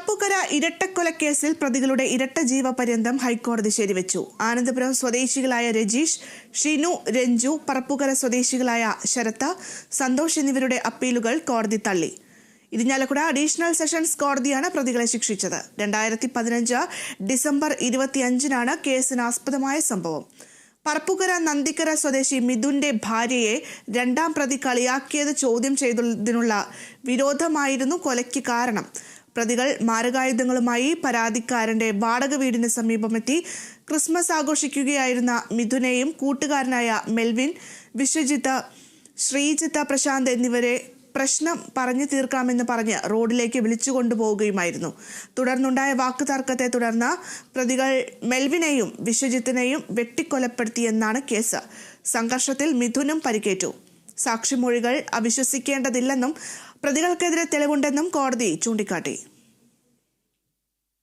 പറപ്പുകര ഇരട്ടക്കൊലക്കേസിൽ പ്രതികളുടെ ഇരട്ട ജീവപര്യന്തം ഹൈക്കോടതി ശരിവെച്ചു. ആനന്ദപുരം സ്വദേശികളായ രജീഷ് ഷിനു രഞ്ജു പറപ്പുകര സ്വദേശികളായ ശരത്ത സന്തോഷ് എന്നിവരുടെ അപ്പീലുകൾ കോടതി തള്ളി. ഇരിഞ്ഞാലക്കുട അഡീഷണൽ സെഷൻസ് കോടതിയാണ് പ്രതികളെ ശിക്ഷിച്ചത്. രണ്ടായിരത്തി പതിനഞ്ച് ഡിസംബർ ഇരുപത്തിയഞ്ചിനാണ് കേസിനാസ്പദമായ സംഭവം. പറപ്പുകര നന്ദിക്കര സ്വദേശി മിഥുന്റെ ഭാര്യയെ രണ്ടാം പ്രതി കളിയാക്കിയത് ചോദ്യം ചെയ്തതിനുള്ള വിരോധമായിരുന്നു കൊലയ്ക്ക് കാരണം. പ്രതികൾ മാരകായുധങ്ങളുമായി പരാതിക്കാരന്റെ വാടക വീടിന് സമീപമെത്തി ക്രിസ്മസ് ആഘോഷിക്കുകയായിരുന്ന മിഥുനെയും കൂട്ടുകാരനായ മെൽവിൻ വിശ്വജിത്ത് ശ്രീജിത്ത് പ്രശാന്ത് എന്നിവരെ പ്രശ്നം പറഞ്ഞു തീർക്കാമെന്ന് പറഞ്ഞ് റോഡിലേക്ക് വിളിച്ചു കൊണ്ടുപോവുകയുമായിരുന്നു. തുടർന്നുണ്ടായ വാക്കുതർക്കത്തെ തുടർന്ന് പ്രതികൾ മെൽവിനെയും വിശ്വജിത്തിനെയും വെട്ടിക്കൊലപ്പെടുത്തിയെന്നാണ് കേസ്. സംഘർഷത്തിൽ മിഥുനും പരിക്കേറ്റു. സാക്ഷിമൊഴികൾ അവിശ്വസിക്കേണ്ടതില്ലെന്നും പ്രതികൾക്കെതിരെ തെളിവുണ്ടെന്നും കോടതി ചൂണ്ടിക്കാട്ടി.